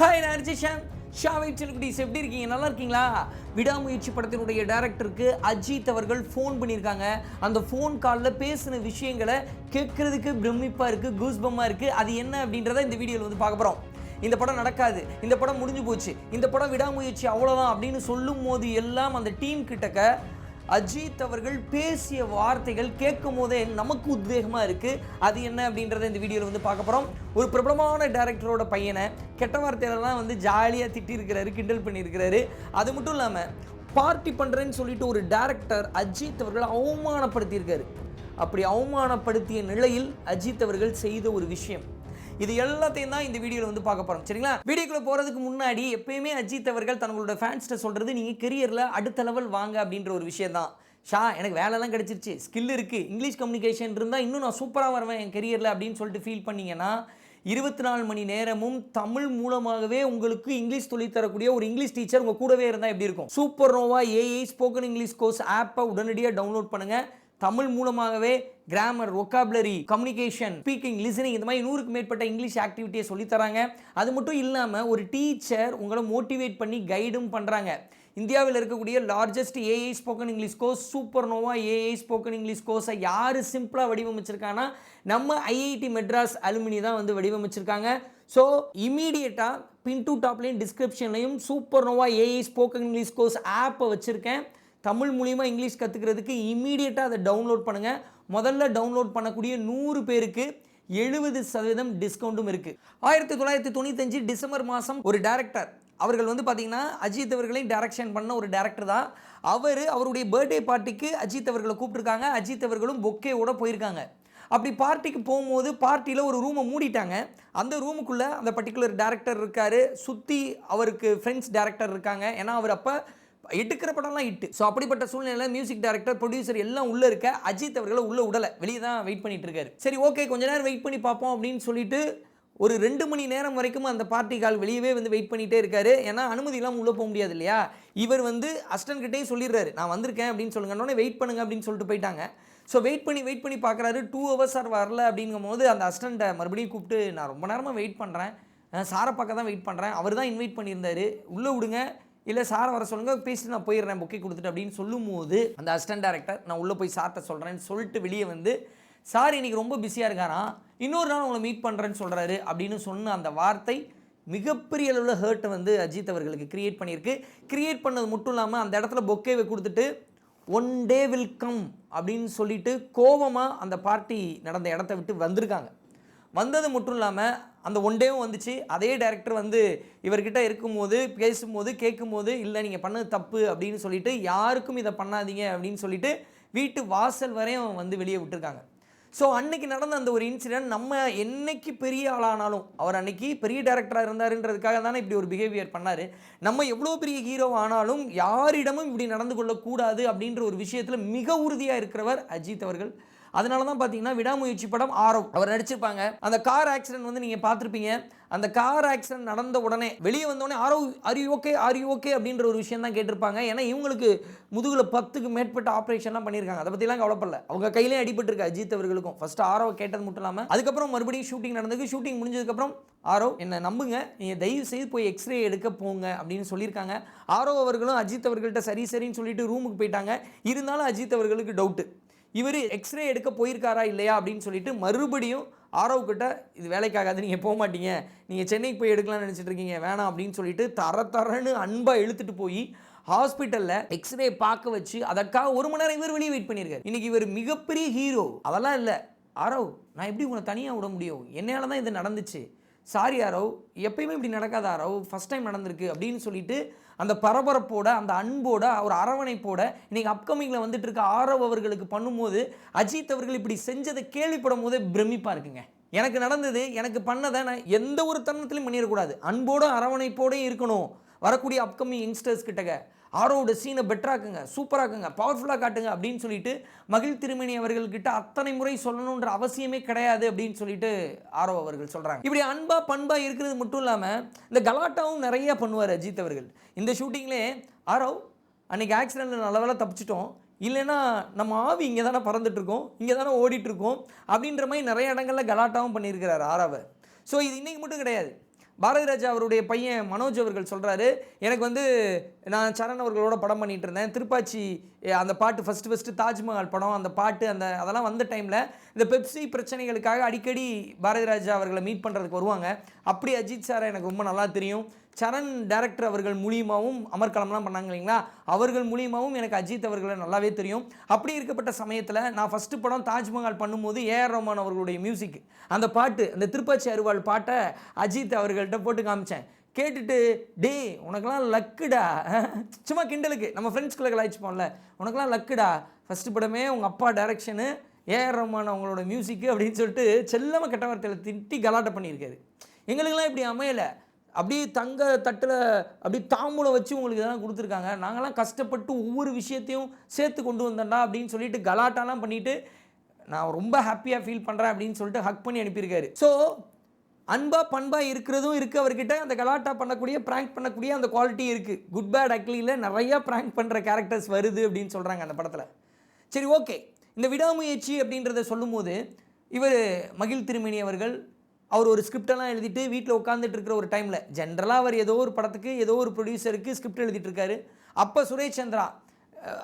Hi நான் ஜிஷாந்த் ஷாவை செல்குடிஸ் எப்படி இருக்கீங்க? நல்லா இருக்கீங்களா? விடாமுயற்சி படத்தினுடைய டைரக்டருக்கு அஜித் அவர்கள் ஃபோன் பண்ணியிருக்காங்க. அந்த ஃபோன் காலில் பேசின விஷயங்களை கேட்கறதுக்கு பிரமிப்பாக இருக்குது கூஸ்பமாக இருக்குது அது என்ன அப்படின்றத இந்த வீடியோவில் வந்து பார்க்க போகிறோம் இந்த படம் நடக்காது. இந்த படம் முடிஞ்சு போச்சு. இந்த படம் விடாமுயற்சி அவ்வளோதான் அப்படின்னு சொல்லும் போது எல்லாம் அந்த டீம் கிட்டக்க அஜித் அவர்கள் பேசிய வார்த்தைகள் கேட்கும் போதே நமக்கு உத்வேகமாக இருக்குது அது என்ன அப்படின்றத இந்த வீடியோவில் வந்து பார்க்க போகிறோம் ஒரு பிரபலமான டேரக்டரோட பையனை கெட்ட வார்த்தையிலலாம் வந்து ஜாலியாக திட்டிருக்கிறாரு கிண்டல் பண்ணியிருக்கிறாரு அது மட்டும் இல்லாமல் பார்ட்டி பண்ணுறேன்னு சொல்லிட்டு ஒரு டேரக்டர் அஜித் அவர்கள் அவமானப்படுத்தியிருக்காரு. அப்படி அவமானப்படுத்திய நிலையில் அஜித் அவர்கள் செய்த ஒரு விஷயம். இது எல்லாத்தையும் தான் இந்த வீடியோவில் வந்து பார்க்க போகிறோம் சரிங்களா? வீடியோக்குள்ள போகிறதுக்கு முன்னாடி எப்பயுமே அஜித் அவர்கள் தங்களோட ஃபேன்ஸ்கிட்ட சொல்கிறது நீங்கள் கெரியரில் அடுத்த லெவல் வாங்க அப்படின்ற ஒரு விஷயம் தான். ஷா எனக்கு வேலைலாம் கிடச்சிருச்சு. ஸ்கில் இருக்குது இங்கிலீஷ் கம்யூனிகேஷன் இருந்தால் இன்னும் நான் சூப்பராக வருவேன் என் கெரியரில் அப்படின்னு சொல்லிட்டு ஃபீல் பண்ணிங்கன்னா இருபத்தி நாலு மணி நேரமும் தமிழ் மூலமாகவே உங்களுக்கு இங்கிலீஷ் சொல்லித்தரக்கூடிய ஒரு இங்கிலீஷ் டீச்சர் உங்கள் கூடவே இருந்தால் எப்படி இருக்கும்? Super Nova AI spoken English course ஆப்பை உடனடியாக டவுன்லோட் பண்ணுங்கள் தமிழ் மூலமாகவே grammar vocabulary communication speaking listening இந்த மாதிரி நூறுக்கு மேற்பட்ட இங்கிலீஷ் ஆக்டிவிட்டியை சொல்லித்தராங்க. அது மட்டும் இல்லாமல் ஒரு டீச்சர் உங்களை மோட்டிவேட் பண்ணி கைடும் பண்ணுறாங்க இந்தியாவில் இருக்கக்கூடிய largest AI spoken English course super Nova AI spoken English கோர்ஸை யார் சிம்பிளாக வடிவமைச்சிருக்காங்கன்னா நம்ம ஐஐடி மெட்ராஸ் அலுமினி தான் வந்து வடிவமைச்சிருக்காங்க. ஸோ இமீடியட்டாக பின் டு டாப்லேயும் டிஸ்கிரிப்ஷன்லையும் super Nova AI spoken English course ஆப்பை வச்சுருக்கேன். தமிழ் மூலிமா இங்கிலீஷ் கற்றுக்கிறதுக்கு இமீடியட்டாக அதை டவுன்லோட் பண்ணுங்கள் முதல்ல டவுன்லோட் பண்ணக்கூடிய நூறு பேருக்கு எழுபது சதவீதம் டிஸ்கவுண்ட்டும் இருக்குது ஆயிரத்தி தொள்ளாயிரத்தி தொண்ணூத்தஞ்சு டிசம்பர் மாதம் ஒரு டேரக்டர் அவர்கள் வந்து பார்த்தீங்கன்னா அஜித் அவர்களையும் டைரக்ஷன் பண்ண ஒரு டேரக்டர் தான். அவர் அவருடைய பர்த்டே பார்ட்டிக்கு அஜித் அவர்களை கூப்பிட்ருக்காங்க அஜித் அவர்களும் பொக்கேவோட போயிருக்காங்க. அப்படி பார்ட்டிக்கு போகும்போது பார்ட்டியில் ஒரு ரூமை மூடிட்டாங்க. அந்த ரூமுக்குள்ளே அந்த பர்டிகுலர் டேரக்டர் இருக்கார். சுற்றி அவருக்கு ஃப்ரெண்ட்ஸ் டேரக்டர் இருக்காங்க. ஏன்னா அவர் அப்போ எடுக்கிற படம்லாம் இட்டு ஸோ அப்படிப்பட்ட சூழ்நிலையில் மியூசிக் டைரக்டர் ப்ரொடியூசர் எல்லாம் உள்ளே இருக்க அஜித் அவர்களை உள்ளே விடலை வெளியே தான் வெயிட் பண்ணிட்டு இருக்காரு. சரி ஓகே கொஞ்ச நேரம் வெயிட் பண்ணி பார்ப்போம் அப்படின்னு சொல்லிட்டு ஒரு ரெண்டு மணி நேரம் வரைக்கும் அந்த பார்ட்டி கால் வெளியவே வந்து வெயிட் பண்ணிகிட்டே இருக்காரு. ஏன்னா அனுமதி இல்லாமல் உள்ளே போக முடியாது இல்லையா? இவர் வந்து அஸ்டன் கிட்டேயும் சொல்லிடுறாரு நான் வந்திருக்கேன் அப்படின்னு சொல்லுங்க. வெயிட் பண்ணுங்க அப்படின்னு சொல்லிட்டு போயிட்டாங்க. ஸோ வெயிட் பண்ணி வெயிட் பண்ணி பார்க்குறாரு. டூ ஹவர்ஸ் சார் வரல அப்படிங்கும் போது அந்த அஸ்டண்ட்டை மறுபடியும் கூப்பிட்டு நான் ரொம்ப நேரமாக வெயிட் பண்ணுறேன் சாரை பார்க்க தான் வெயிட் பண்ணுறேன் அவர் தான் இன்வைட் பண்ணியிருந்தாரு. உள்ளே விடுங்க. இல்லை சாரை வர சொல்லுங்கள் பேசிட்டு நான் போயிடுறேன் புக்கை கொடுத்துட்டு அப்படின்னு சொல்லும்போது அந்த அசிஸ்டன்ட் டேரக்டர் நான் உள்ளே போய் சார்ட்ட சொல்கிறேன்னு சொல்லிட்டு வெளியே வந்து சார் இன்றைக்கி ரொம்ப பிஸியாக இருக்காராம் இன்னொரு நாள் உங்களை மீட் பண்ணுறேன்னு சொல்கிறாரு அப்படின்னு சொன்ன அந்த வார்த்தை மிகப்பெரிய அளவில் ஹர்ட்டை வந்து அஜித் அவர்களுக்கு கிரியேட் பண்ணியிருக்கு. கிரியேட் பண்ணது மட்டும் இல்லாமல் அந்த இடத்துல பொக்கேவை கொடுத்துட்டு ஒன் டே வில் கம் அப்படின்னு சொல்லிட்டு கோபமாக அந்த பார்ட்டி நடந்த இடத்த விட்டு வந்திருக்காங்க. வந்தது மட்டும் இல்லாமல் அந்த ஒன் டேவும் வந்துச்சு. அதே டேரக்டர் வந்து இவர்கிட்ட இருக்கும்போது பேசும்போது கேட்கும்போது இல்லை நீங்கள் பண்ணது தப்பு அப்படின்னு சொல்லிட்டு யாருக்கும் இதை பண்ணாதீங்க அப்படின்னு சொல்லிட்டு வீட்டு வாசல் வரையும் வந்து வெளியே விட்டுருக்காங்க. ஸோ அன்னைக்கு நடந்த அந்த ஒரு இன்சிடென்ட் நம்ம என்னைக்கு பெரிய ஆளானாலும் அவர் அன்னைக்கு பெரிய டேரக்டராக இருந்தாருன்றதுக்காக தானே இப்படி ஒரு பிஹேவியர் பண்ணார். நம்ம எவ்வளோ பெரிய ஹீரோ ஆனாலும் யாரிடமும் இப்படி நடந்து கொள்ளக்கூடாது அப்படின்ற ஒரு விஷயத்தில் மிக உறுதியாக இருக்கிறவர் அஜித் அவர்கள். அதனால தான் பார்த்தீங்கன்னா விடாமுயற்சி படம் ஆரோ அவர் நடிச்சிருப்பாங்க. அந்த கார் ஆக்சிடென்ட் வந்து நீங்கள் பார்த்துருப்பீங்க. அந்த கார் ஆக்சிடென்ட் நடந்த உடனே வெளியே வந்தோடனே ஆரோ அரி ஓகே ஆரி ஓகே அப்படின்ற ஒரு விஷயம் தான் கேட்டிருப்பாங்க. ஏன்னா இவங்களுக்கு முதுகில் பத்துக்கு மேற்பட்ட ஆப்ரேஷன்லாம் பண்ணியிருக்காங்க. அதை பற்றிலாம் கவலைப்படல. அவங்க கையிலே அடிபட்டுருக்கா அஜித் அவர்களுக்கும். ஃபஸ்ட்டு ஆரோ கேட்டது மட்டும் இல்லாமல் அதுக்கப்புறம் மறுபடியும் ஷூட்டிங் நடந்தது. ஷூட்டிங் முடிஞ்சதுக்கப்புறம் ஆரோ என்னை நம்புங்க. நீங்கள் தயவு செய்து போய் எக்ஸ்ரே எடுக்க போங்க. அப்படின்னு சொல்லியிருக்காங்க. ஆரோ அவர்களும் அஜித் அவர்கள்ட்ட சரி சரின்னு சொல்லிட்டு ரூமுக்கு போயிட்டாங்க. இருந்தாலும் அஜித் அவர்களுக்கு டவுட்டு இவர் எக்ஸ்ரே எடுக்க போயிருக்காரா இல்லையா அப்படின்னு சொல்லிட்டு மறுபடியும் ஆரவ் கிட்ட இது வேலைக்காகாது நீங்கள் போக மாட்டீங்க. நீங்கள் சென்னைக்கு போய் எடுக்கலாம்னு நினச்சிட்டு இருக்கீங்க வேணாம் அப்படின்னு சொல்லிட்டு தர தரன்னு அன்பாக இழுத்துட்டு போய் ஹாஸ்பிட்டலில் எக்ஸ்ரே பார்க்க வச்சு அதற்காக ஒரு மணி நேரம் இவர் வெளியே வெயிட் பண்ணியிருக்காரு. இன்னைக்கு இவர் மிகப்பெரிய ஹீரோ அதெல்லாம் இல்லை. ஆரவ் நான் எப்படி உன்னை தனியாக விட முடியும்? என்னால் தான் இது நடந்துச்சு. சாரி ஆரவ் எப்பயுமே இப்படி நடக்காத ஆரவ் ஃபஸ்ட் டைம் நடந்திருக்கு. அப்படின்னு சொல்லிட்டு அந்த பரபரப்போட அந்த அன்போட ஒரு அரவணைப்போட இன்னைக்கு அப்கமிங்கில் வந்துட்டு இருக்க ஆரவ் அவர்களுக்கு பண்ணும்போது அஜித் அவர்கள் இப்படி செஞ்சதை கேள்விப்படும் போதே பிரமிப்பாக இருக்குங்க. எனக்கு நடந்தது எனக்கு பண்ணதை நான் எந்த ஒரு தருணத்திலையும் பண்ணிடக்கூடாது. அன்போட அரவணைப்போடையும் இருக்கணும். வரக்கூடிய அப்கமிங் யங்ஸ்டர்ஸ் கிட்டக்க. ஆரோட சீனை பெட்டராக்குங்க சூப்பராக்குங்க பவர்ஃபுல்லாக காட்டுங்க அப்படின்னு சொல்லிட்டு மகிழ் திருமணி அவர்கள்கிட்ட அத்தனை முறை சொல்லணுன்ற அவசியமே கிடையாது அப்படின்னு சொல்லிட்டு ஆரோ அவர்கள் சொல்கிறாங்க இப்படி அன்பா பண்பா இருக்கிறது மட்டும் இல்லாமல் இந்த கலாட்டாவும் நிறைய பண்ணுவார் அஜித் அவர்கள். இந்த ஷூட்டிங்லே ஆரோ அன்னைக்கு ஆக்சிடெண்ட்டில் நல்ல தப்பிச்சிட்டோம். இல்லைன்னா நம்ம ஆவி இங்கே தானே பறந்துட்டுருக்கோம் இங்கே தானே ஓடிட்டுருக்கோம் அப்படின்ற மாதிரி நிறைய இடங்களில் கலாட்டாவும் பண்ணியிருக்கிறார் ஆராவை. ஸோ இது இன்றைக்கி மட்டும் கிடையாது. பாரதி ராஜா அவருடைய பையன் மனோஜ் அவர்கள் சொல்கிறாரு எனக்கு வந்து நான் சரண் அவர்களோட படம் பண்ணிகிட்டு இருந்தேன். திருப்பாச்சி அந்த பாட்டு ஃபஸ்ட்டு ஃபஸ்ட்டு தாஜ்மஹால் படம் அந்த பாட்டு அந்த அதெல்லாம் வந்த டைமில் இந்த பெப்சி பிரச்சனைகளுக்காக அடிக்கடி பாரதி ராஜா அவர்களை மீட் பண்ணுறதுக்கு வருவாங்க. அப்படி அஜித் சாரை எனக்கு ரொம்ப நல்லா தெரியும். சரண் டேரக்டர் அவர்கள் மூலியமாகவும் அமர்கலம்லாம் பண்ணாங்க இல்லைங்களா? அவர்கள் மூலியமாகவும் எனக்கு அஜித் அவர்களை நல்லாவே தெரியும். அப்படி இருக்கப்பட்ட சமயத்தில் நான் ஃபஸ்ட்டு படம் தாஜ்மஹால் பண்ணும்போது ஏஆர் ரஹ்மான் அவர்களுடைய மியூசிக் அந்த பாட்டு அந்த திருப்பாச்சி அருவாள் பாட்டை அஜித் அவர்கள்ட்ட போட்டு காமிச்சேன். கேட்டுட்டு டேய் உனக்கெல்லாம் லக்குடா. சும்மா கிண்டலுக்கு. நம்ம ஃப்ரெண்ட்ஸ்குள்ளே கலாய்ச்சிப்போம்ல. உனக்கெல்லாம் லக்குடா. ஃபஸ்ட்டு படமே உங்கள் அப்பா டைரக்ஷனு ஏஆர் ரஹ்மான் அவங்களோட மியூசிக்கு அப்படின்னு சொல்லிட்டு செல்லமாக கெட்ட வார்த்தையில் திட்டி கலாட்டம் பண்ணியிருக்காரு. எங்களுக்கெல்லாம் இப்படி அமையலை. அப்படியே தங்க தட்டில் அப்படியே தாம்பூலம் வச்சு உங்களுக்கு இதெல்லாம் கொடுத்துருக்காங்க. நாங்களாம் கஷ்டப்பட்டு ஒவ்வொரு விஷயத்தையும் சேர்த்து கொண்டு வந்தேன்டா அப்படின்னு சொல்லிட்டு கலாட்டாலாம் பண்ணிவிட்டு நான் ரொம்ப ஹாப்பியாக ஃபீல் பண்ணுறேன் அப்படின்னு சொல்லிட்டு ஹக் பண்ணி அனுப்பியிருக்காரு. ஸோ அன்பாக பண்பாக இருக்கிறதும் இருக்குது அவர்கிட்ட. அந்த கலாட்டா பண்ணக்கூடிய ப்ராங்க் பண்ணக்கூடிய அந்த குவாலிட்டி இருக்குது குட் பேட் அக்லியில் நிறையா ப்ராங்க் பண்ணுற கேரக்டர்ஸ் வருது அப்படின்னு சொல்கிறாங்க அந்த படத்தில். சரி ஓகே இந்த விடாமுயற்சி அப்படின்றத சொல்லும்போது இவர் மகிழ் திருமணி அவர்கள் அவர் ஒரு ஸ்கிரிப்டெல்லாம் எழுதிட்டு வீட்டில் உட்காந்துட்டு இருக்கிற ஒரு டைமில் ஜென்ரலாக அவர் ஏதோ ஒரு படத்துக்கு ஏதோ ஒரு ப்ரொடியூசருக்கு ஸ்கிரிப்ட் எழுதிட்டு இருக்காரு. அப்போ சுரேஷ் சந்திரா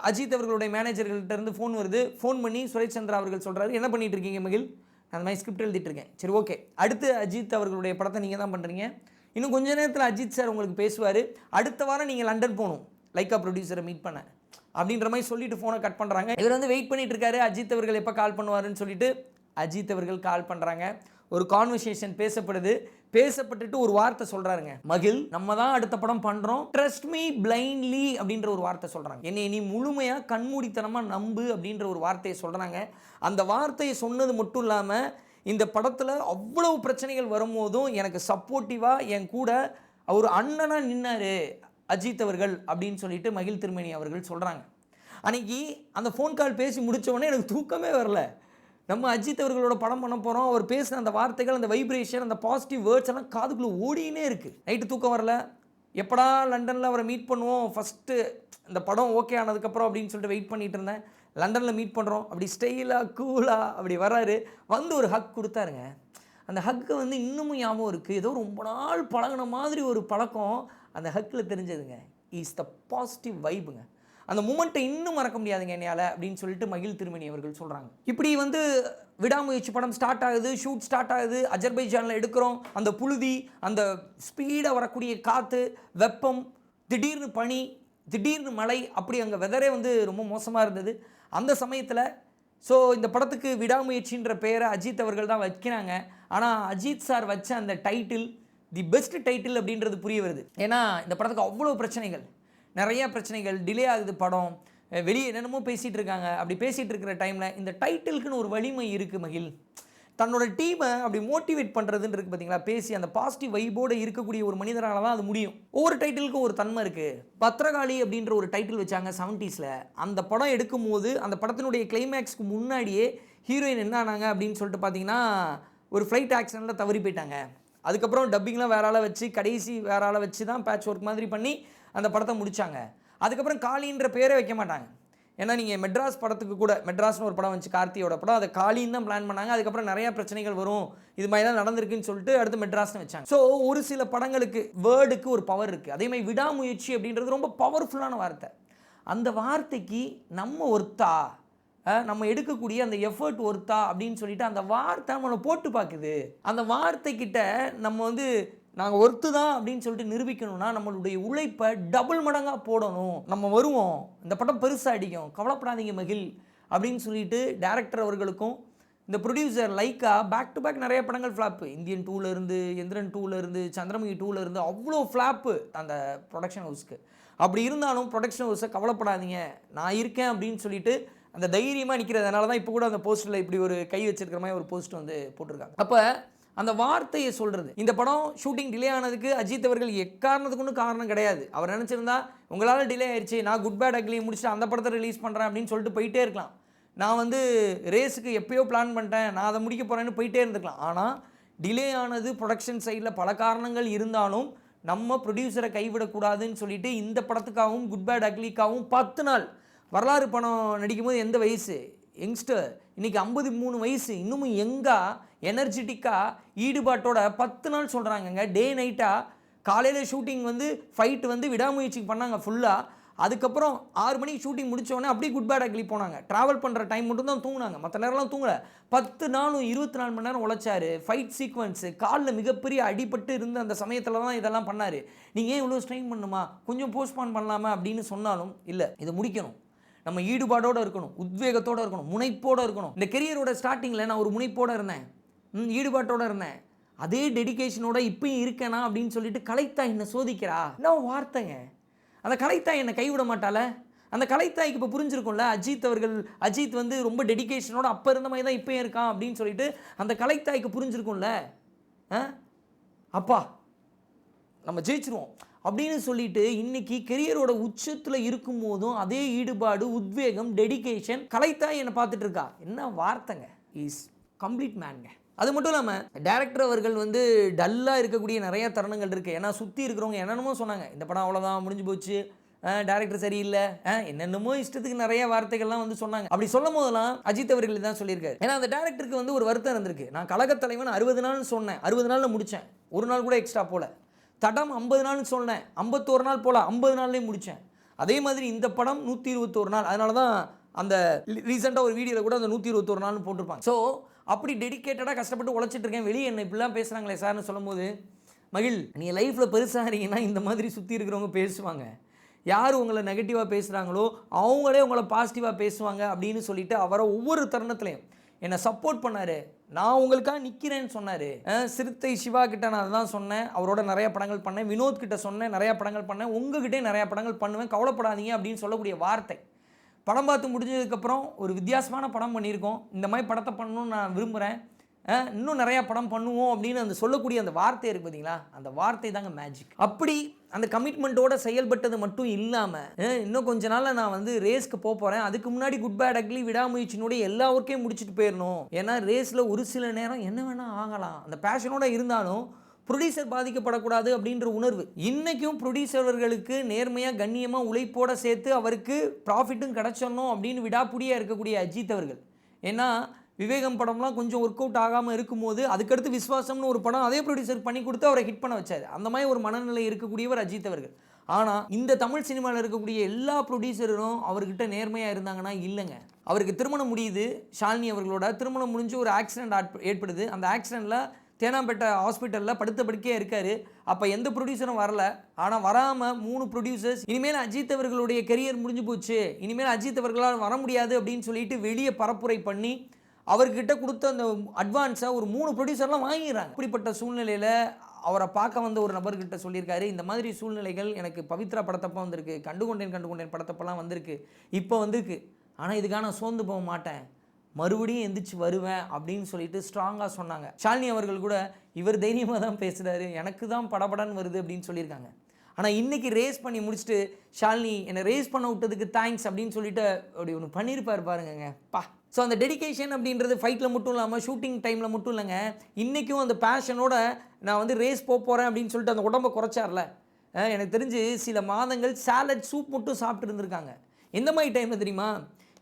அஜித் அவர்களுடைய மேனேஜர்கள்ட்ட இருந்து ஃபோன் வருது. ஃபோன் பண்ணி சுரேஷ் சந்திரா அவர்கள் சொல்கிறாரு என்ன பண்ணிட்டு இருக்கீங்க மகிழ்? நான் அந்த மாதிரி ஸ்கிரிப்ட் எழுதிட்டுருக்கேன் சரி ஓகே அடுத்து அஜித் அவர்களுடைய படத்தை நீங்கள் தான் பண்ணுறீங்க இன்னும் கொஞ்ச நேரத்தில் அஜித் சார் உங்களுக்கு பேசுவார். அடுத்த வாரம் நீங்கள் லண்டன் போகணும். லைக்கா ப்ரொடியூசரை மீட் பண்ண. அப்படின்ற மாதிரி சொல்லிட்டு ஃபோனை கட் பண்ணுறாங்க இவர் வந்து வெயிட் பண்ணிட்டு இருக்காரு. அஜித் அவர்கள் எப்போ கால் பண்ணுவாருன்னு சொல்லிட்டு அஜித் அவர்கள் கால் பண்ணுறாங்க ஒரு கான்வர்சேஷன் பேசப்படுது. பேசப்பட்டுட்டு ஒரு வார்த்தை சொல்றாருங்க. மகிழ் நம்ம தான் அடுத்த படம் பண்றோம். ட்ரஸ்ட் மீ பிளைண்ட்லி அப்படின்ற ஒரு வார்த்தை சொல்றாங்க. என்னை நீ முழுமையா கண்மூடித்தனமா நம்பு அப்படின்ற ஒரு வார்த்தையை சொல்றாங்க. அந்த வார்த்தையை சொன்னது மட்டும் இல்லாம இந்த படத்துல அவ்வளவு பிரச்சனைகள் வரும்போதும் எனக்கு சப்போர்ட்டிவா என் கூட அவர் அண்ணனா நின்னாரு அஜித் அவர்கள் அப்படின்னு சொல்லிட்டு மகிழ் திருமணி அவர்கள் சொல்றாங்க. அன்னைக்கு அந்த ஃபோன் கால் பேசி முடிச்சவொடனே எனக்கு தூக்கமே வரல. நம்ம அஜித் அவர்களோட படம் பண்ண போகிறோம் அவர் பேசின அந்த வார்த்தைகள் அந்த வைப்ரேஷன் அந்த பாசிட்டிவ் வேர்ட்ஸ் எல்லாம் காதுக்குள்ளே ஓடினே இருக்குது நைட்டு தூக்கம் வரல. எப்படா லண்டனில் அவரை மீட் பண்ணுவோம்? ஃபஸ்ட்டு இந்த படம் ஓகே ஆனதுக்கப்புறம் அப்படின்னு சொல்லிட்டு வெயிட் பண்ணிட்டு இருந்தேன். லண்டனில் மீட் பண்ணுறோம் அப்படி ஸ்டைலாக கூலாக அப்படி வராரு. வந்து ஒரு ஹக் கொடுத்தாருங்க. அந்த ஹக்கு வந்து இன்னமும் ஞாபகம் இருக்குது ஏதோ ரொம்ப நாள் பழகுன மாதிரி ஒரு பழக்கம் அந்த ஹக்கில் தெரிஞ்சதுங்க. இஸ் த பாசிட்டிவ் வைபுங்க அந்த மூமெண்ட்டை இன்னும் மறக்க முடியாதுங்க என்னையால் அப்படின்னு சொல்லிட்டு மகிழ் திருமணி அவர்கள் சொல்கிறாங்க இப்படி வந்து விடாமுயற்சி படம் ஸ்டார்ட் ஆகுது ஷூட் ஸ்டார்ட் ஆகுது அஜர்பைஜானில் எடுக்கிறோம் அந்த புழுதி அந்த ஸ்பீடாக வரக்கூடிய காற்று வெப்பம் திடீர்னு பனி திடீர்னு மழை அப்படி அங்கே வெதரே வந்து ரொம்ப மோசமாக இருந்தது. அந்த சமயத்தில் ஸோ இந்த படத்துக்கு விடாமுயற்சின்ற பெயரை அஜித் அவர்கள் தான் வைக்கிறாங்க. ஆனால் அஜித் சார் வச்ச அந்த டைட்டில் தி பெஸ்ட் டைட்டில் அப்படின்றது புரிய வருது. ஏன்னா இந்த படத்துக்கு அவ்வளோ பிரச்சனைகள். நிறைய பிரச்சனைகள் டிலே ஆகுது படம். வெளியே என்னென்னமோ பேசிகிட்டு இருக்காங்க. அப்படி பேசிகிட்டு இருக்கிற டைமில் இந்த டைட்டிலுக்குன்னு ஒரு வலிமை இருக்குது மகிழ் தன்னோட டீமை அப்படி மோட்டிவேட் பண்ணுறதுன்னு இருக்குது பார்த்தீங்களா பேசி அந்த பாசிட்டிவ் வைபோடு இருக்கக்கூடிய ஒரு மனிதரால் தான் அது முடியும். ஒவ்வொரு டைட்டிலுக்கும் ஒரு தன்மை இருக்குது பத்திரகாளி அப்படின்ற ஒரு டைட்டில் வச்சாங்க செவன்ட்டீஸில் அந்த படம் எடுக்கும்போது அந்த படத்தினுடைய கிளைமேக்ஸ்க்கு முன்னாடியே ஹீரோயின் என்ன ஆனாங்க அப்படின்னு சொல்லிட்டு பார்த்தீங்கன்னா ஒரு ஃப்ளைட் ஆக்சிடெண்ட்டில் தவறி போயிட்டாங்க. அதுக்கப்புறம் டப்பிங்லாம் வேற ஆளை வச்சு கடைசி வேற ஆளை வச்சு தான் பேட்ச் ஒர்க் மாதிரி பண்ணி அந்த படத்தை முடிச்சாங்க. அதுக்கப்புறம் காளின்ற பேரே வைக்க மாட்டாங்க. ஏன்னா நீங்கள் மெட்ராஸ் படத்துக்கு கூட மெட்ராஸ்னு ஒரு படம் வந்துச்சு கார்த்தியோட படம் அதை காளின்னு தான் பிளான் பண்ணாங்க. அதுக்கப்புறம் நிறையா பிரச்சனைகள் வரும். இது மாதிரிலாம் நடந்திருக்குன்னு சொல்லிட்டு அடுத்து மெட்ராஸ்னு வச்சாங்க. ஸோ ஒரு சில படங்களுக்கு வேர்டுக்கு ஒரு பவர் இருக்குது அதே மாதிரி விடாமுயற்சி அப்படின்றது ரொம்ப பவர்ஃபுல்லான வார்த்தை. அந்த வார்த்தைக்கு நம்ம ஒர்த்தா நம்ம எடுக்கக்கூடிய அந்த எஃபர்ட் ஒர்த்தா அப்படின்னு சொல்லிட்டு அந்த வார்த்தை நம்மளை போட்டு பார்க்குது. அந்த வார்த்தைக்கிட்ட நம்ம வந்து நாங்கள் ஒர்த்து தான் அப்படின்னு சொல்லிட்டு நிரூபிக்கணும்னா நம்மளுடைய உழைப்பை டபுள் மடங்காக போடணும். நம்ம வருவோம். இந்த படம் பெருசாக அடிக்கும். கவலைப்படாதீங்க மகிழ் அப்படின்னு சொல்லிட்டு டேரக்டர் அவர்களுக்கும் இந்த producer Lyca back to back நிறைய படங்கள் ஃப்ளாப்பு இந்தியன் டூலேருந்து எந்திரன் டூலேருந்து சந்திரமுகி டூலேருந்து அவ்வளோ ஃப்ளாப்பு அந்த ப்ரொடக்ஷன் ஹவுஸ்க்கு அப்படி இருந்தாலும் ப்ரொடக்ஷன் ஹவுஸை கவலைப்படாதீங்க. நான் இருக்கேன் அப்படின்னு சொல்லிட்டு அந்த தைரியமாக நிற்கிறதுனால தான் இப்போ கூட அந்த போஸ்ட்டில் இப்படி ஒரு கை வச்சிருக்கிற மாதிரி ஒரு போஸ்ட் வந்து போட்டிருக்காங்க. அப்போ அந்த வார்த்தையை சொல்கிறது இந்த படம் ஷூட்டிங் டிலே ஆனதுக்கு அஜித் அவர்கள் எக்காரணத்துக்கு ஒன்றும் காரணம் கிடையாது. அவர் நினச்சிருந்தா உங்களால் டிலே ஆயிடுச்சு நான் குட் பேட் அக்லி முடிச்சுட்டு அந்த படத்தை ரிலீஸ் பண்ணுறேன் அப்படின்னு சொல்லிட்டு போயிட்டே இருக்கலாம். நான் வந்து ரேஸுக்கு எப்பயோ பிளான் பண்ணிட்டேன். நான் அதை முடிக்க போகிறேன்னு போயிட்டே இருந்துக்கலாம் ஆனால் டிலே ஆனது ப்ரொடக்ஷன் சைடில் பல காரணங்கள் இருந்தாலும் நம்ம ப்ரொடியூசரை கைவிடக்கூடாதுன்னு சொல்லிட்டு இந்த படத்துக்காகவும் குட் பேட் அக்லிக்காகவும் பத்து நாள் வரலாறு படம் நடிக்கும்போது எந்த வயசு? யங்ஸ்டர் இன்றைக்கி ஐம்பது மூணு வயசு. இன்னமும் எங்கே எனர்ஜெட்டிக்காக ஈடுபாட்டோட பத்து நாள் சொல்கிறாங்கங்க டே நைட்டாக காலையில் ஷூட்டிங் வந்து ஃபைட் வந்து விடாமுயற்சி பண்ணாங்க ஃபுல்லாக அதுக்கப்புறம் ஆறு மணிக்கு ஷூட்டிங் முடித்தோடனே அப்படியே குட் பேட் அக்லி போனாங்க. ட்ராவல் பண்ணுற டைம் மட்டும் தான் தூங்கினாங்க. மற்ற நேரம்லாம் தூங்கலை. பத்து நாளும் இருபத்தி நாலு மணி நேரம் உழைச்சாரு. ஃபைட் சீக்வன்ஸு காலில் மிகப்பெரிய அடிபட்டு இருந்த அந்த சமயத்தில் தான் இதெல்லாம் பண்ணார். நீங்கள் ஏன் இவ்வளோ ஸ்ட்ரெயின் பண்ணுமா? கொஞ்சம் போஸ்ட்பான் பண்ணலாமா அப்படின்னு சொன்னாலும் இல்லை. இதை முடிக்கணும். நம்ம ஈடுபாடோடு இருக்கணும். உத்வேகத்தோடு இருக்கணும். முனைப்போடு இருக்கணும். இந்த கெரியரோட ஸ்டார்டிங்கில் நான் ஒரு முனைப்போடு இருந்தேன். ஈடுபாட்டோடு இருந்தேன். அதே டெடிகேஷனோட இப்பயும் இருக்கேனா அப்படின்னு சொல்லிட்டு கலைத்தாய் என்னை சோதிக்கிறா. என்ன வார்த்தைங்க? அந்த கலைத்தாய் என்னை கைவிட மாட்டால அந்த கலைத்தாய்க்கு இப்போ புரிஞ்சிருக்கும்ல அஜித் அவர்கள் அஜித் வந்து ரொம்ப டெடிக்கேஷனோட அப்போ இருந்த மாதிரி தான் இப்பயும் இருக்கான் அப்படின்னு சொல்லிட்டு அந்த கலைத்தாய்க்கு புரிஞ்சிருக்கும்ல? ஆ? அப்பா நம்ம ஜெயிச்சிருவோம் அப்படின்னு சொல்லிட்டு இன்னைக்கு கெரியரோட உச்சத்தில் இருக்கும் போதும் அதே ஈடுபாடு உத்வேகம் டெடிகேஷன் கலைத்தாய் என்னை பார்த்துட்டு இருக்கா. என்ன வார்த்தைங்க? இஸ் கம்ப்ளீட் மேன்ங்க அது மட்டும் இல்லாமல் டேரக்டர் அவர்கள் வந்து டல்லாக இருக்கக்கூடிய நிறைய தருணங்கள் இருக்குது ஏன்னா சுற்றி இருக்கிறவங்க என்னென்னமோ சொன்னாங்க. இந்த படம் அவ்வளோதான் முடிஞ்சு போச்சு. டேரக்டர் சரியில்லை. என்னென்னமோ இஷ்டத்துக்கு நிறைய வார்த்தைகள்லாம் வந்து சொன்னாங்க. அப்படி சொல்லும் போதெல்லாம் அஜித் அவர்கள் தான் சொல்லியிருக்காரு. ஏன்னா அந்த டேரக்டருக்கு வந்து ஒரு வருத்தம் இருந்திருக்கு. நான் கழகத் தலைவன் அறுபது நாள்னு சொன்னேன். அறுபது நாளில் முடித்தேன் ஒரு நாள் கூட எக்ஸ்ட்ரா போல. தடம் ஐம்பது நாள்னு சொன்னேன். ஐம்பத்தோரு நாள் போல ஐம்பது நாள்லேயும் முடித்தேன் அதே மாதிரி இந்த படம் நூற்றி இருபத்தோரு நாள். அதனால தான் அந்த ரீசெண்டாக ஒரு வீடியோவில் கூட அந்த நூற்றி இருபத்தோரு நாள்னு போட்டிருப்பாங்க. ஸோ அப்படி டெடிக்கேட்டடாக கஷ்டப்பட்டு உழைச்சிட்டு இருக்கேன். வெளியே என்ன இப்படிலாம் பேசுகிறாங்களே சார்னு சொல்லும்போது மகிழ் நீங்கள் லைஃப்பில் பெருசாக இருக்கீங்கன்னா இந்த மாதிரி சுற்றி இருக்கிறவங்க பேசுவாங்க. யார் உங்களை நெகட்டிவாக பேசுகிறாங்களோ அவங்களே உங்களை பாசிட்டிவாக பேசுவாங்க அப்படின்னு சொல்லிட்டு அவரை ஒவ்வொரு தருணத்துலையும் என்னை சப்போர்ட் பண்ணார். நான் உங்களுக்காக நிற்கிறேன்னு சொன்னார். சிறுத்தை சிவா கிட்ட நான் அதான் சொன்னேன். அவரோட நிறைய படங்கள் பண்ணேன். வினோத் கிட்ட சொன்னேன். நிறையா படங்கள் பண்ணேன். உங்ககிட்டே நிறையா படங்கள் பண்ணுவேன். கவலைப்படாதீங்க அப்படின்னு சொல்லக்கூடிய வார்த்தை. படம் பார்த்து முடிஞ்சதுக்கப்புறம் ஒரு வித்தியாசமான படம் பண்ணியிருக்கோம். இந்த மாதிரி படத்தை பண்ணணும்னு நான் விரும்புகிறேன் இன்னும் நிறையா படம் பண்ணுவோம் அப்படின்னு அந்த சொல்லக்கூடிய அந்த வார்த்தை இருக்குது பார்த்தீங்களா அந்த வார்த்தை தாங்க மேஜிக் அப்படி அந்த கமிட்மெண்ட்டோட செயல்பட்டது மட்டும் இல்லாமல் இன்னும் கொஞ்ச நாளில் நான் வந்து ரேஸ்க்கு போக போகிறேன் அதுக்கு முன்னாடி குட் பேட் அக்லி விடாமுயற்சியினுடைய எல்லா ஒர்க்கையும் முடிச்சுட்டு போயிடணும் ஏன்னா ரேஸில் ஒரு சில நேரம் என்ன வேணால் ஆகலாம். அந்த பேஷனோட இருந்தாலும் ப்ரொடியூசர் பாதிக்கப்படக்கூடாது அப்படின்ற உணர்வு. இன்றைக்கும் ப்ரொடியூசர்களுக்கு நேர்மையாக கண்ணியமாக உழைப்போட சேர்த்து அவருக்கு ப்ராஃபிட்டும் கிடச்சிடணும் அப்படின்னு விடாப்புடியாக இருக்கக்கூடிய அஜித் அவர்கள். ஏன்னா விவேகம் படம்லாம் கொஞ்சம் ஒர்க் அவுட் ஆகாமல் இருக்கும்போது அதுக்கடுத்து விஸ்வாசம்னு ஒரு படம் அதே ப்ரொடியூசர் பண்ணி கொடுத்து அவரை ஹிட் பண்ண வச்சார். அந்த மாதிரி ஒரு மனநிலை இருக்கக்கூடியவர் அஜித் அவர்கள். ஆனால் இந்த தமிழ் சினிமாவில் இருக்கக்கூடிய எல்லா ப்ரொடியூசரும் அவர்கிட்ட நேர்மையாக இருந்தாங்கன்னா இல்லைங்க. அவருக்கு திருமணம் முடியுது. ஷாலினி அவர்களோட திருமணம் முடிஞ்சு ஒரு ஆக்சிடென்ட் ஏற்படுது. அந்த ஆக்சிடெண்ட்டில் தேனாம்பேட்டை ஹாஸ்பிட்டலில் படுத்த படுக்கையாக இருக்கார். அப்போ எந்த ப்ரொடியூசரும் வரல. ஆனால் வராமல் மூணு ப்ரொடியூசர்ஸ் இனிமேல் அஜித் அவர்களுடைய கெரியர் முடிஞ்சு போச்சு. இனிமேல் அஜித் அவர்களால் வர முடியாது அப்படின்னு சொல்லிட்டு வெளியே பரப்புரை பண்ணி அவர்கிட்ட கொடுத்த அந்த அட்வான்ஸை ஒரு மூணு ப்ரொடியூசர்லாம் வாங்கிடுறாங்க. இப்படிப்பட்ட சூழ்நிலையில் அவரை பார்க்க வந்த ஒரு நபர்கிட்ட சொல்லியிருக்காரு. இந்த மாதிரி சூழ்நிலைகள் எனக்கு பவித்ரா படத்தப்போ வந்திருக்கு கண்டுகொண்டேன் கண்டுகொண்டேன் படத்தப்பெல்லாம் வந்திருக்கு இப்போ வந்திருக்கு. ஆனால் இதுக்காக நான் சோர்ந்து போக மாட்டேன். மறுபடியும் எந்திரிச்சு வருவேன் அப்படின்னு சொல்லிட்டு ஸ்ட்ராங்காக சொன்னாங்க. ஷாலினி அவர்கள் கூட இவர் தைரியமாக தான் பேசுகிறாரு எனக்கு தான் படபடன்னு வருது அப்படின்னு சொல்லியிருக்காங்க. ஆனால் இன்றைக்கி ரேஸ் பண்ணி முடிச்சுட்டு ஷாலினி என்னை ரேஸ் பண்ண விட்டதுக்கு தேங்க்ஸ் அப்படின்னு சொல்லிட்டு அப்படி ஒன்று பண்ணியிருப்பார் பாருங்கங்க. பா. ஸோ அந்த டெடிகேஷன் அப்படின்றது ஃபைட்டில் மட்டும் இல்லாமல் ஷூட்டிங் டைமில் மட்டும் இல்லைங்க. இன்றைக்கும் அந்த பேஷனோட நான் வந்து ரேஸ் போக போகிறேன் அப்படின்னு சொல்லிட்டு அந்த உடம்பை குறைச்சார்ல. எனக்கு தெரிஞ்சு சில மாதங்கள் சாலட் சூப் மட்டும் சாப்பிட்டு இருந்திருக்காங்க. எந்த மாதிரி டைமில் தெரியுமா?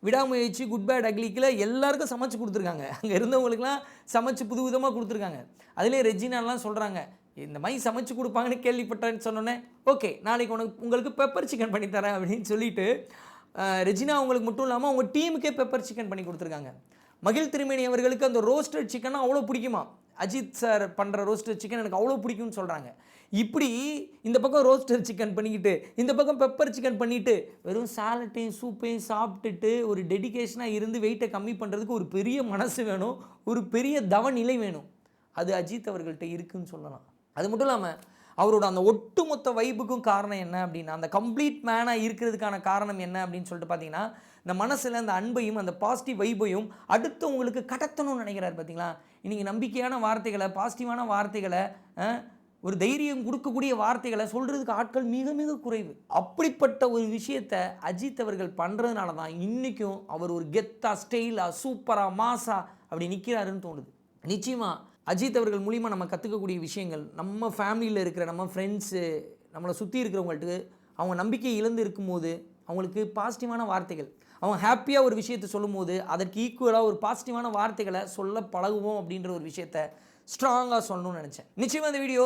விடாமுயற்சி குட் பேட் அக்லிக்கில் எல்லாருக்கும் சமைச்சு கொடுத்துருக்காங்க. அங்கே இருந்தவங்களுக்குலாம் சமைச்சு புது விதமாக கொடுத்துருக்காங்க. அதிலே ரெஜினாலாம் சொல்கிறாங்க இந்த மாதிரி சமைச்சு கொடுப்பாங்கன்னு கேள்விப்பட்டேன்னு சொன்னோன்னே ஓகே நாளைக்கு உனக்கு உங்களுக்கு பெப்பர் சிக்கன் பண்ணி தரேன் அப்படின்னு சொல்லிட்டு ரெஜினா அவங்களுக்கு மட்டும் இல்லாமல் அவங்க டீமுக்கே பெப்பர் சிக்கன் பண்ணி கொடுத்துருக்காங்க. மகிழ் திருமேனி அவர்களுக்கு அந்த ரோஸ்டட் சிக்கன் அவ்வளோ பிடிக்குமா? அஜித் சார் பண்ணுற ரோஸ்டர் சிக்கன் எனக்கு அவ்வளோ பிடிக்கும்னு சொல்கிறாங்க இப்படி இந்த பக்கம் ரோஸ்டர் சிக்கன் பண்ணிக்கிட்டு இந்த பக்கம் பெப்பர் சிக்கன் பண்ணிட்டு வெறும் சாலட்டையும் சூப்பையும் சாப்பிட்டுட்டு ஒரு டெடிகேஷனாக இருந்து வெயிட்டை கம்மி பண்ணுறதுக்கு ஒரு பெரிய மனசு வேணும் ஒரு பெரிய தவநிலை வேணும். அது அஜித் அவர்கள்ட்ட இருக்குன்னு சொல்லலாம். அது மட்டும் இல்லாமல் அவரோட அந்த ஒட்டுமொத்த வைப்புக்கும் காரணம் என்ன அப்படின்னா அந்த கம்ப்ளீட் மேனாக இருக்கிறதுக்கான காரணம் என்ன அப்படின்னு சொல்லிட்டு பார்த்தீங்கன்னா இந்த மனசில் அந்த அன்பையும் அந்த பாசிட்டிவ் வைப்பையும் அடுத்தவங்களுக்கு கடத்தணும்னு நினைக்கிறாரு பார்த்தீங்களா இன்றைக்கி நம்பிக்கையான வார்த்தைகளை பாசிட்டிவான வார்த்தைகளை ஒரு தைரியம் கொடுக்கக்கூடிய வார்த்தைகளை சொல்கிறதுக்கு ஆட்கள் மிக மிக குறைவு. அப்படிப்பட்ட ஒரு விஷயத்தை அஜித் அவர்கள் பண்ணுறதுனால தான் இன்றைக்கும் அவர் ஒரு கெத்தா ஸ்டைலாக சூப்பராக மாசா அப்படி நிற்கிறாருன்னு தோணுது. நிச்சயமாக அஜித் அவர்கள் மூலிமா நம்ம கற்றுக்கக்கூடிய விஷயங்கள் நம்ம ஃபேமிலியில் இருக்கிற நம்ம ஃப்ரெண்ட்ஸு நம்மளை சுற்றி இருக்கிறவங்கள்ட்ட அவங்க நம்பிக்கை இழந்து இருக்கும்போது அவங்களுக்கு பாசிட்டிவான வார்த்தைகள் அவன் ஹாப்பியாக ஒரு விஷயத்தை சொல்லும்போது அதற்கு ஈக்குவலாக ஒரு பாசிட்டிவான வார்த்தைகளை சொல்ல பழகுவோம் அப்படின்ற ஒரு விஷயத்த ஸ்ட்ராங்காக சொல்லணும்னு நினச்சேன். நிச்சயமாக இந்த வீடியோ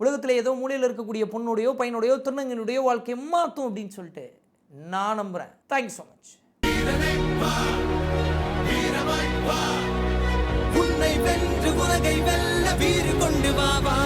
உலகத்தில் ஏதோ மூலையில் இருக்கக்கூடிய பொண்ணுடையோ பையனுடையோ திருநங்கனுடையோ வாழ்க்கையை மாற்றும் அப்படின்னு சொல்லிட்டு நான் நம்புகிறேன் தேங்க்யூ ஸோ மச் உன்னை வென்று உலகை வெல்ல வீறு கொண்டு வா வா.